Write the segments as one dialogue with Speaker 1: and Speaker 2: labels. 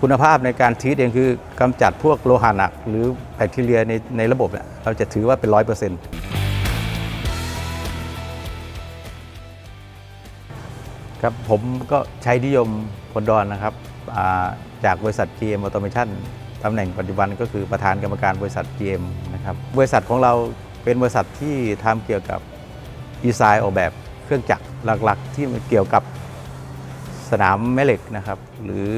Speaker 1: คุณภาพในการทีตเองคือกำจัดพวกโลหะหนัก หรือแบคทีเรียในในระบบเราจะถือว่าเป็นร้อยเปอร์เซ็นต์ครับผมก็ใช้นิยมพลดอนนะครับาจากบริษัท GM Automation ตำแหน่งปัจจุบันก็คือประธานกรรมการบริษัท GM นะครับบริษัทของเราเป็นบริษัทที่ทำเกี่ยวกับดีไซน์ออกแบบเครื่องจักรหลักๆ ที่มันเกี่ยวกับสนามแม่เหล็กนะครับ หรือ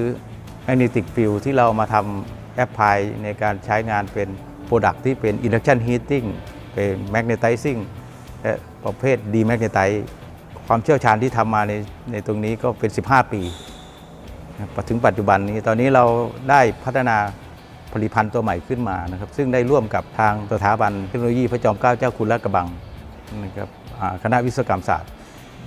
Speaker 1: magnetic field ที่เรามาทำแอปพลายในการใช้งานเป็นโปรดักที่เป็น induction heating เป็น magnetizing และประเภท demagnetize ความเชี่ยวชาญที่ทำมาในในตรงนี้ก็เป็น 15 ปีถึงปัจจุบันนี้ตอนนี้เราได้พัฒนาผลิตภัณฑ์ตัวใหม่ขึ้นมานะครับซึ่งได้ร่วมกับทางสถาบันเทคโนโลยีพระจอมเกล้าเจ้าคุณลาดกระบังนะครับคณะวิศวกรรมศาสตร์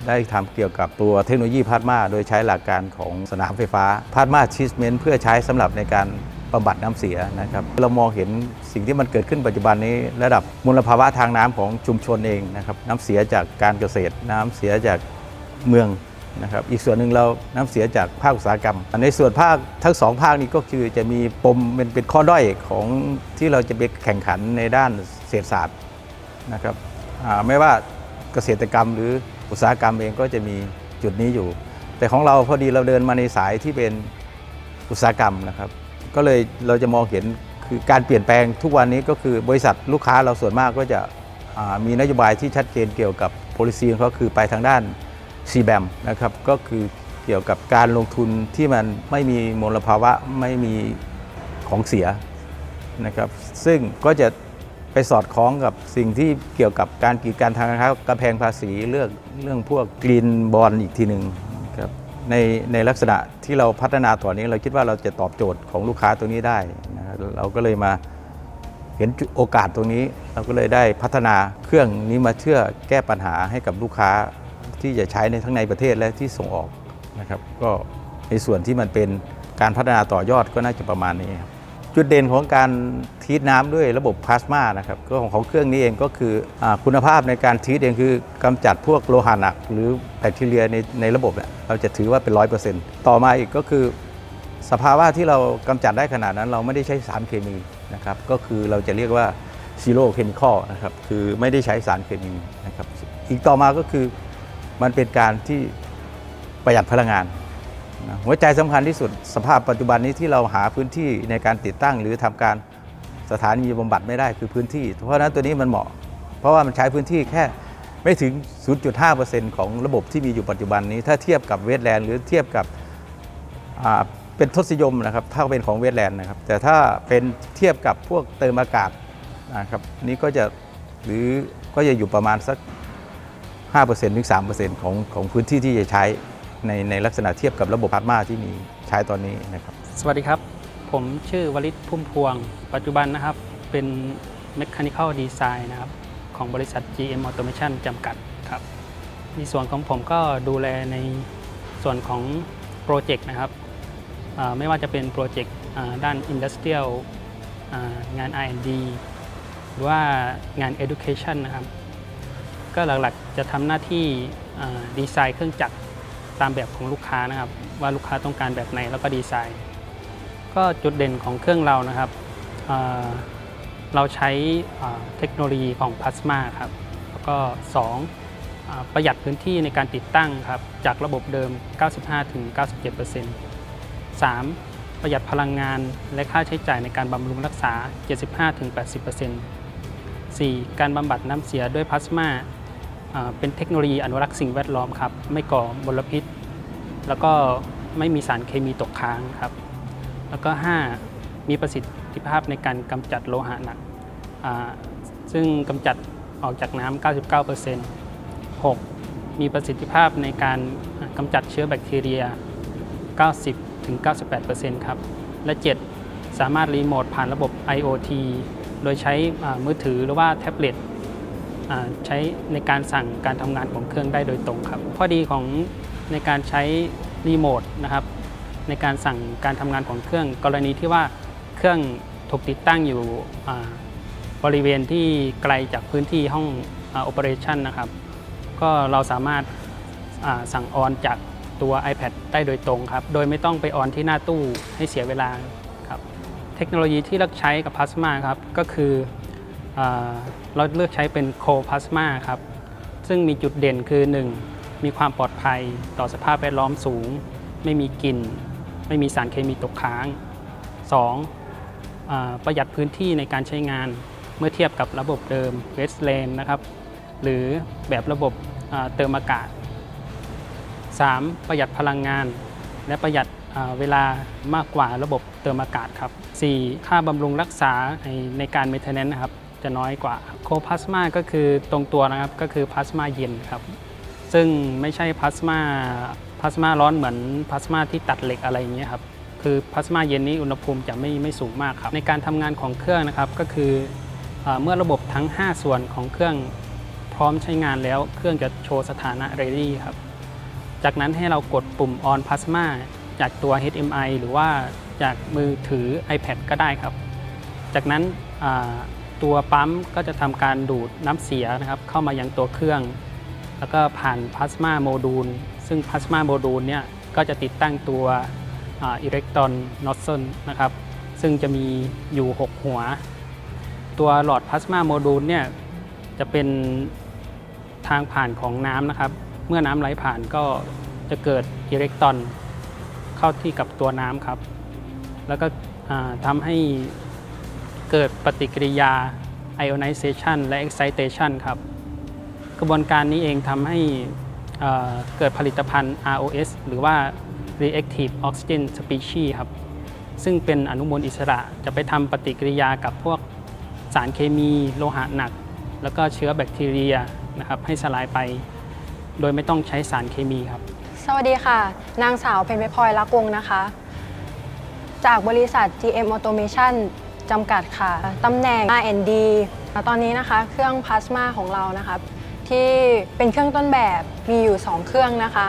Speaker 1: ได้ทำเกี่ยวกับตัวเทคโนโลยีพลาสมาโดยใช้หลักการของสนามไฟฟ้าพลาสมาชีสเมนต์เพื่อใช้สำหรับในการบำบัดน้ำเสียนะครับเรามองเห็นสิ่งที่มันเกิดขึ้นปัจจุบันนี้ ระดับมลภาวะทางน้ำของชุมชนเองนะครับน้ำเสียจากการเกษตร น้ำเสียจากเมืองนะครับอีกส่วนหนึ่งเราน้ำเสียจากภาคอุตสาหกรรม ในส่วนภาคทั้งสองภาคนี้ก็คือจะมีปมเป็นเป็นข้อด้อยของที่เราจะไปแข่งขันในด้านเศรษฐศาสตร์นะครับไม่ว่าเกษตรกรรมหรือ อุตสาหกรรมเองก็จะมีจุดนี้อยู่ แต่ของเราพอดีเราเดินมาในสายที่เป็นอุตสาหกรรมนะครับ ก็เลยเราจะมองเห็นคือการเปลี่ยนแปลงทุกวันนี้ก็คือบริษัทลูกค้าเราส่วนมากก็จะมีนโยบายที่ชัดเจนเกี่ยวกับ policy ของเขาคือไปทางด้าน CBAM นะครับก็คือเกี่ยวกับการลงทุนที่มันไม่มีมลภาวะไม่มีของเสียนะครับซึ่งก็จะ ไปสอดคล้องกับสิ่งที่เกี่ยวกับการกีดการทางการค้ากำแพงภาษีเรื่องเรื่องพวกกรีนบอลอีกทีหนึ่งครับในในลักษณะที่เราพัฒนาต่อนี้เราคิดว่าเราจะตอบโจทย์ของลูกค้าตรงนี้ได้นะครับเราก็เลยมาเห็นโอกาสตรงนี้ เราก็เลยได้พัฒนาเครื่องนี้มาเชื่อแก้ปัญหาให้กับลูกค้าที่จะใช้ในทั้งในประเทศและที่ส่งออกนะครับ ก็ในส่วนที่มันเป็นการพัฒนาต่อยอดก็น่าจะประมาณนี้ครับจุดเด่นของการทีตน้ำด้วยระบบพลาสมานะครับก็ของของเครื่องนี้เองก็คืออคุณภาพในการทีตเองคือกำจัดพวกโลหะหนัก หรือแบคทีเรียในในระบบเนี่ยเราจะถือว่าเป็นร้อยเปอร์เซ็นต์ต่อมาอีกก็คือสภาวะที่เรากำจัดได้ขนาดนั้น เราไม่ได้ใช้สารเคมีนะครับก็คือเราจะเรียกว่าซีโร่เคมีคอลนะครับคือไม่ได้ใช้สารเคมีนะครับอีกต่อมาก็คือมันเป็นการที่ประหยัดพลังงานหัวใจสำคัญที่สุดสภาพปัจจุบันนี้ที่เราหาพื้นที่ในการติดตั้งหรือทำการ สถานีบำบัดไม่ได้คือพื้นที่ เพราะฉะนั้นตัวนี้มันเหมาะ เพราะว่ามันใช้พื้นที่แค่ไม่ถึง 0.5%ของระบบที่มีอยู่ปัจจุบันนี้ ถ้าเทียบกับเวทแลนด์หรือเทียบกับเป็นทศยมนะครับถ้าเป็นของเวทแลนด์นะครับ แต่ถ้าเป็นเทียบกับพวกเติมอากาศนะครับนี้ก็จะหรือก็จะอยู่ประมาณสัก 5%ถึง 3%ของของพื้นที่ที่จะใช้ในในลักษณะเทียบกับระบบพลาสมาที่มีใช้ตอนนี้นะครับ
Speaker 2: สวัสดีครับ ผมชื่อวลิตพุ่มพวง ปัจจุบันนะครับเป็น Mechanical Design นะครับของบริษัท GM Automation จำกัดครับ ในส่วนของผมก็ดูแลในส่วนของโปรเจกต์นะครับไม่ว่าจะเป็นโปรเจกต์ด้าน Industrial งาน R&D หรือว่างาน Education นะครับ ก็หลักๆจะทำหน้าที่ดีไซน์เครื่องจักรตามแบบของลูกค้านะครับ ว่าลูกค้าต้องการแบบไหนแล้วก็ดีไซน์ ก็จุดเด่นของเครื่องเรานะครับเเราใช้เทคโนโลยีของพลาสมาครับ แล้วก็2อ่าประหยัดพื้นที่ในการติดตั้งครับ จากระบบเดิม 95-97% 3. ประหยัดพลังงานและค่าใช้จ่ายในการบำรุงรักษา 75-80% 4. การบำบัดน้ำเสียด้วยพลาสม่าเป็นเทคโนโลยีอนุรักษ์สิ่งแวดล้อมครับ ไม่ก่อมลพิษ แล้วก็ไม่มีสารเคมีตกค้างครับ แล้วก็ 5 มีประสิทธิภาพในการกำจัดโลหะหนัก ซึ่งกำจัดออกจากน้ำ 99% 6. มีประสิทธิภาพในการกำจัดเชื้อแบคทีเรีย 90-98%ครับ และ 7. สามารถรีโมทผ่านระบบ IoT โดยใช้มือถือหรือว่าแท็บเล็ตใช้ในการสั่งการทำงานของเครื่องได้โดยตรงครับ ข้อดีของในการใช้รีโมทนะครับ ในการสั่งการทำงานของเครื่อง กรณีที่ว่าเครื่องถูกติดตั้งอยู่บริเวณที่ไกลจากพื้นที่ห้องโอเปอเรชันนะครับ ก็เราสามารถสั่งออนจากตัว iPad ได้โดยตรงครับ โดยไม่ต้องไปออนที่หน้าตู้ให้เสียเวลาครับ เทคโนโลยีที่เลือกใช้กับพลาสมาครับ ก็คืออเราเลือกใช้เป็นโคพลาสมาครับ ซึ่งมีจุดเด่นคือ 1. มีความปลอดภัยต่อสภาพแวดล้อมสูง ไม่มีกลิ่น ไม่มีสารเคมีตกค้าง 2. อ่าประหยัดพื้นที่ในการใช้งานเมื่อเทียบกับระบบเดิม w e s t l a n นะครับ หรือแบบระบบเติมอากาศ 3. ประหยัดพลังงาน และประหยัดเวลามากกว่าระบบเติมอากาศครับ 4. ค่าบำรุงรักษาในในการ maintenance นะครับจะน้อยกว่าโคพลาสมาก็คือตรงตัวนะครับก็คือพลาสมาเย็นครับ ซึ่งไม่ใช่พลาสมา พลาสมาร้อนเหมือนพลาสมาที่ตัดเหล็กอะไรอย่างเงี้ยครับคือพลาสมาเย็นนี้อุณหภูมิจะไม่ไม่สูงมากครับในการทำงานของเครื่องนะครับก็คือเอเมื่อระบบทั้ง 5 ส่วนของเครื่องพร้อมใช้งานแล้วเครื่องจะโชว์สถานะ ready ครับจากนั้นให้เรากดปุ่ม on plasma จากตัว HMI หรือว่าจากมือถือ iPad ก็ได้ครับ จากนั้นตัวปั๊มก็จะทำการดูดน้ำเสียนะครับเข้ามายังตัวเครื่อง แล้วก็ผ่านพลาสมาโมดูล ซึ่งพลาสมาโมดูลเนี่ยก็จะติดตั้งตัวอิเล็กตรอนนอสเซนนะครับ ซึ่งจะมีอยู่ 6 หัว ตัวหลอดพลาสมาโมดูลเนี่ยจะเป็นทางผ่านของน้ำนะครับ เมื่อน้ำไหลผ่านก็จะเกิดอิเล็กตรอนเข้าที่กับตัวน้ำครับ แล้วก็ทำให้เกิดปฏิกิริยา ionization และ excitation ครับ กระบวนการนี้เองทำให้ เเกิดผลิตภัณฑ์ ROS หรือว่า Reactive Oxygen Species ครับ ซึ่งเป็นอนุมูลอิสระจะไปทำปฏิกิริยากับพวกสารเคมีโลหะหนัก แล้วก็เชื้อแบคทีเรียนะครับให้สลายไป โดยไม่ต้องใช้สารเคมีครับ
Speaker 3: สวัสดีค่ะ นางสาวเพนเพชรพลอยรักวงนะคะ จากบริษัท GM Automation จำกัดค่ะตำแหน่ง R&D ตอนนี้นะคะ เครื่องพลาสมาของเรานะคะ ที่เป็นเครื่องต้นแบบมีอยู่ 2 เครื่องนะคะ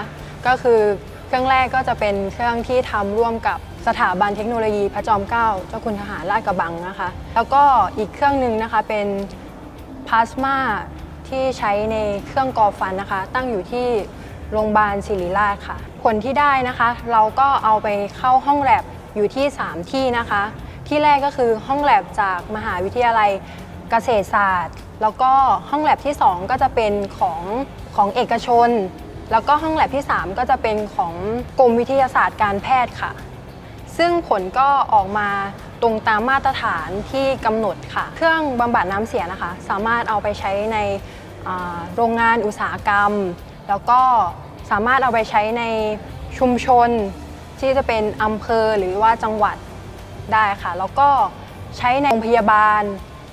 Speaker 3: ก็คือเครื่องแรกก็จะเป็นเครื่องที่ทำร่วมกับสถาบันเทคโนโลยีพระจอมเกล้าเจ้าคุณทหารราชกระบังนะคะ แล้วก็อีกเครื่องหนึ่งนะคะเป็นพลาสมาที่ใช้ในเครื่องกอฟันนะคะ ตั้งอยู่ที่โรงพยาบาลศิริราชค่ะ ผลที่ได้นะคะ เราก็เอาไปเข้าห้องแลบอยู่ที่ 3 ที่นะคะ ที่แรกก็คือห้องแลบจากมหาวิทยาลัย เกษตรศาสตร์ แล้วก็ห้องแลบที่ 2 ก็จะเป็นของของเอกชน แล้วก็ห้องแลบที่ 3 ก็จะเป็นของกรมวิทยาศาสตร์การแพทย์ค่ะ ซึ่งผลก็ออกมาตรงตามมาตรฐานที่กำหนดค่ะ เครื่องบำบัดน้ำเสียนะคะ สามารถเอาไปใช้ในโรงงานอุตสาหกรรม แล้วก็สามารถเอาไปใช้ในชุมชนที่จะเป็นอำเภอหรือว่าจังหวัดได้ค่ะ แล้วก็ใช้ในโรงพยาบาล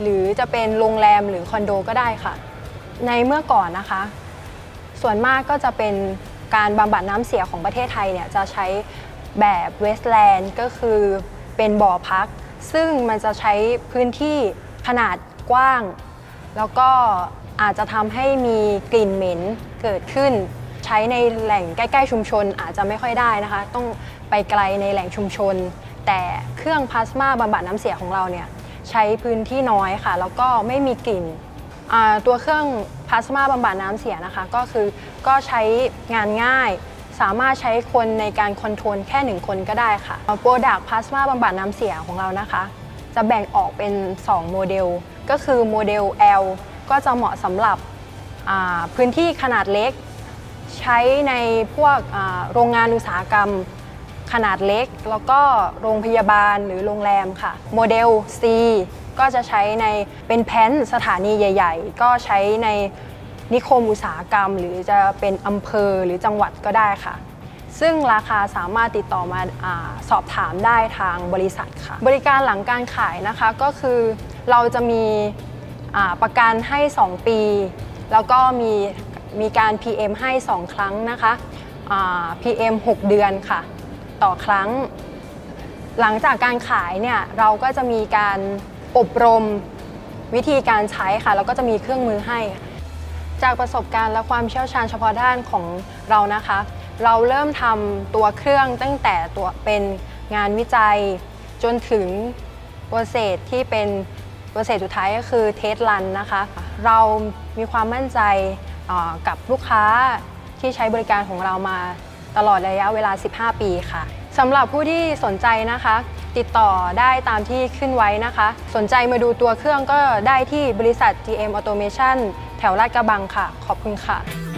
Speaker 3: หรือจะเป็นโรงแรมหรือคอนโดก็ได้ค่ะ ในเมื่อก่อนนะคะ ส่วนมากก็จะเป็นการบำบัดน้ำเสียของประเทศไทยเนี่ยจะใช้แบบเวสแลนด์ก็คือเป็นบ่อพัก ซึ่งมันจะใช้พื้นที่ขนาดกว้าง แล้วก็อาจจะทำให้มีกลิ่นเหม็นเกิดขึ้น ใช้ในแหล่งใกล้ ๆ ชุมชนอาจจะไม่ค่อยได้นะคะ ต้องไปไกลในแหล่งชุมชน แต่เครื่องพลาสมาบำบัดน้ำเสียของเราเนี่ย ใช้พื้นที่น้อยค่ะ แล้วก็ไม่มีกลิ่นตัวเครื่องพลาสมาบำบัดน้ำเสียนะคะ ก็คือก็ใช้งานง่าย สามารถใช้คนในการคอนโทรลแค่หนึ่งคนก็ได้ค่ะโปรดักต์พลาสมาบำบัดน้ำเสียของเรานะคะ จะแบ่งออกเป็น 2 โมเดล ก็คือโมเดล L ก็จะเหมาะสำหรับพื้นที่ขนาดเล็ก ใช้ในพวกโรงงานอุตสาหกรรม ขนาดเล็ก แล้วก็โรงพยาบาลหรือโรงแรมค่ะ โมเดล C ก็จะใช้ในเป็นแพนสถานีใหญ่ ๆ ก็ใช้ในนิคมอุตสาหกรรม หรือจะเป็นอำเภอหรือจังหวัดก็ได้ค่ะ ซึ่งราคาสามารถติดต่อมาอาสอบถามได้ทางบริษัทค่ะ บริการหลังการขายนะคะก็คือเราจะมีประกันให้ 2 ปี แล้วก็มีมีการ PM ให้ 2 ครั้งนะคะอ่า PM 6 เดือนค่ะ ต่อครั้ง หลังจากการขายเนี่ยเราก็จะมีการอบรมวิธีการใช้ค่ะแล้วก็จะมีเครื่องมือให้ จากประสบการณ์และความเชี่ยวชาญเฉพาะด้านของเรานะคะ เราเริ่มทำตัวเครื่องตั้งแต่ตัวเป็นงานวิจัย จนถึงโปรเซสที่เป็นโปรเซสสุดท้ายก็คือเทสรันนะคะ เรามีความมั่นใจกับลูกค้าที่ใช้บริการของเรามา ตลอดระยะเวลา 15 ปีค่ะสำหรับผู้ที่สนใจนะคะ ติดต่อได้ตามที่ขึ้นไว้นะคะ สนใจมาดูตัวเครื่องก็ได้ที่บริษัท GM Automation แถวลาดกระบังค่ะ ขอบคุณค่ะ